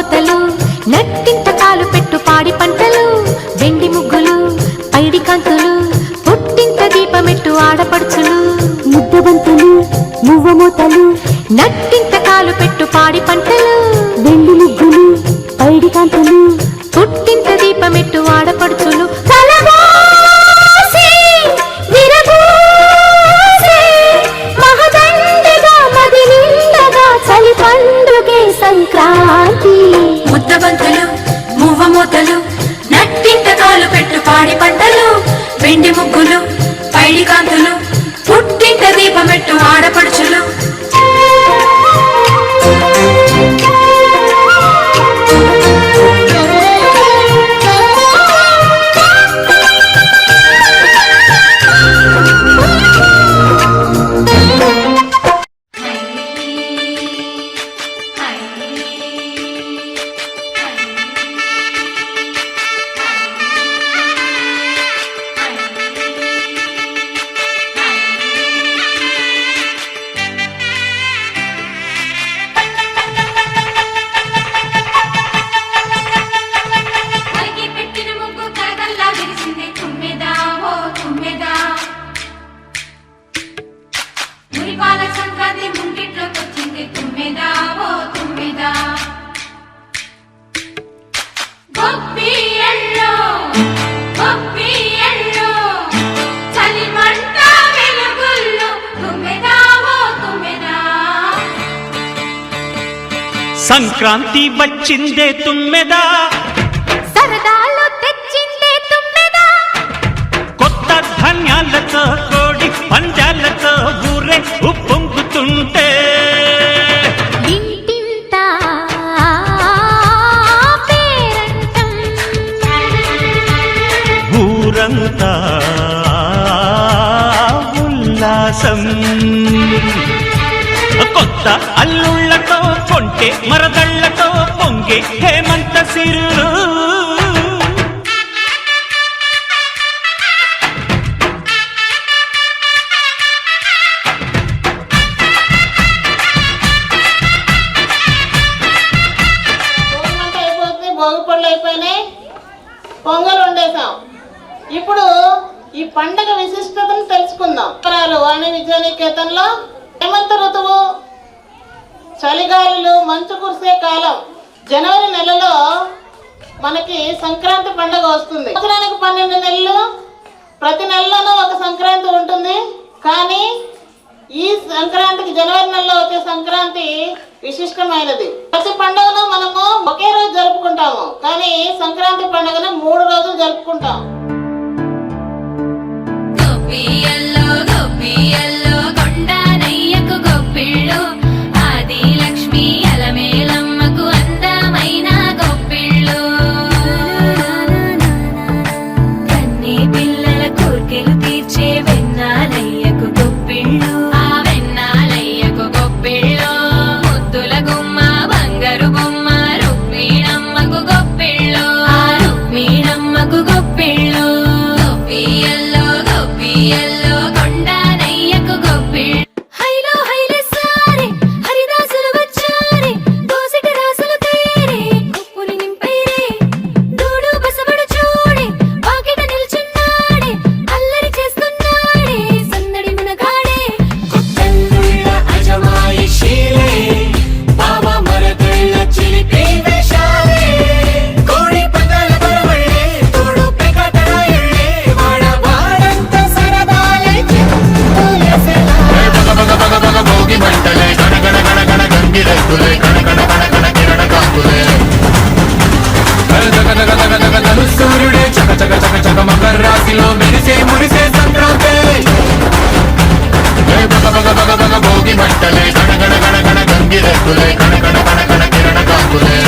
కోతలు నట్టింత కాలు పెట్టు పాడి పంటలు వెండి ముగ్గులు పైడి కంతులు పుట్టింత దీపమెట్టు ఆడపడుచులు. ముద్దబంతులు మువ్వ మూతలు కాలు పెట్టు పాడి పంట సంక్రాంతి. ముద్దబంతులు మువ్వ మూతలు నట్టింత కాలు పెట్టు పాడి పంటలు వెండి ముగ్గులు పైడి కాంతులు పుట్టింట దీపమెట్టు ఆడపడుచులు. సంక్రాంతి వచ్చిందే తుమ్మెదా. సరదాలు తెచ్చిందే తుమ్మెదా. కొత్త ధాన్యాలతో కోడి పంజాలతో ఊరే ఉప్పొంగుతుంటే. ఊరంతా ఉల్లాసం. కొత్త అల్లుళ్ళతో కొంటే మరదళ్ళతో పొంగే హేమంత సిరులు. భోగిమంట అయిపోతుంది భోగి అయిపోయినాయి వండేసాం ఇప్పుడు ఈ పండగ విశిష్టతను తెలుసుకుందాం. ఉత్తరాలు వాణి విద్యానికేతన్లో హేమంత ఋతువు చలిగాలులు మంచు కురిసే కాలం జనవరి నెలలో మనకి సంక్రాంతి పండుగ వస్తుంది. సంవత్సరానికి పన్నెండు నెలలు ప్రతి నెలలోనూ ఒక సంక్రాంతి ఉంటుంది. కానీ ఈ సంక్రాంతికి జనవరి నెలలో వచ్చే సంక్రాంతి విశిష్టమైనది. ప్రతి పండుగను మనము ఒకే రోజు జరుపుకుంటాము. కానీ సంక్రాంతి పండుగను మూడు రోజులు జరుపుకుంటాం கட்டலே கண கண கண கண கங்கிரத்துலே கண கண கண கண கிரண காத்துலே